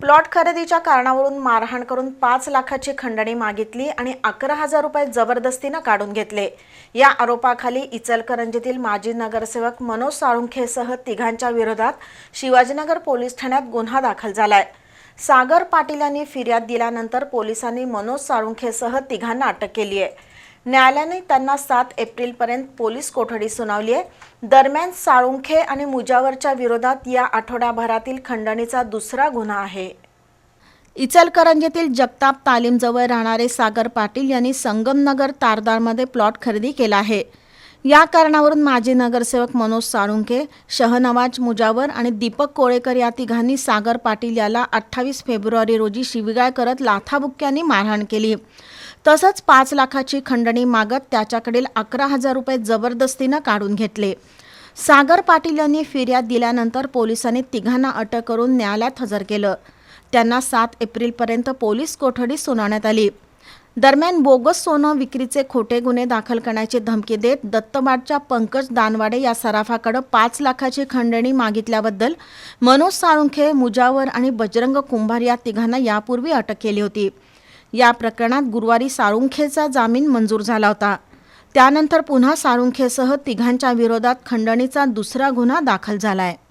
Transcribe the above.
Plot खरेदीच्या कारणावरून मारहाण करून पाच लाखाची खंडणी मागितली आणि अकरा हजार रुपये जबरदस्तीनं काढून घेतले. या आरोपाखाली इचलकरंजीतील माजी नगरसेवक मनोज साळुंखेसह तिघांच्या विरोधात शिवाजीनगर पोलीस ठाण्यात गुन्हा दाखल झालाय. सागर पाटील यांनी फिर्याद दिल्यानंतर पोलिसांनी मनोज साळुंखेसह तिघांना अटक केली आहे न्यायालयाने त्यांना सात एप्रिलपर्यंत पोलीस कोठडी सुनावली आहे. दरम्यान साळुंखे आणि मुजावरच्या विरोधात या आठवड्याभरातील खंडणीचा दुसरा गुन्हा आहे. इचलकरंजीतील जगताप तालीमजवळ राहणारे सागर पाटील यांनी संगमनगर तारदारमध्ये प्लॉट खरेदी केला आहे. या कारणावरून माजी नगरसेवक मनोज साळुंखे शहनवाज मुजावर आणि दीपक कोळेकर या तिघांनी सागर पाटील याला अठ्ठावीस फेब्रुवारी रोजी शिवीगाळ करत लाथाबुक्क्यांनी मारहाण केली. तसंच पाच लाखाची खंडणी मागत त्याच्याकडील अकरा हजार रुपये जबरदस्तीनं काढून घेतले. सागर पाटील यांनी फिर्याद दिल्यानंतर पोलिसांनी तिघांना अटक करून न्यायालयात हजर केलं. त्यांना सात एप्रिलपर्यंत पोलीस कोठडी सुनावण्यात आली. दरम्यान बोगस सोनं विक्रीचे खोटे गुन्हे दाखल करण्याची धमकी देत दत्तबाडच्या पंकज दानवाडे या सराफाकडं पाच लाखाची खंडणी मागितल्याबद्दल मनोज साळुंखे मुजावर आणि बजरंग कुंभार या तिघांना यापूर्वी अटक केली होती. या प्रकरणात गुरुवारी साळुंखेचा जामीन मंजूर झाला होता. त्यानंतर पुन्हा साळुंखेसह तिघांच्या विरोधात खंडणीचा दुसरा गुन्हा दाखल झाला आहे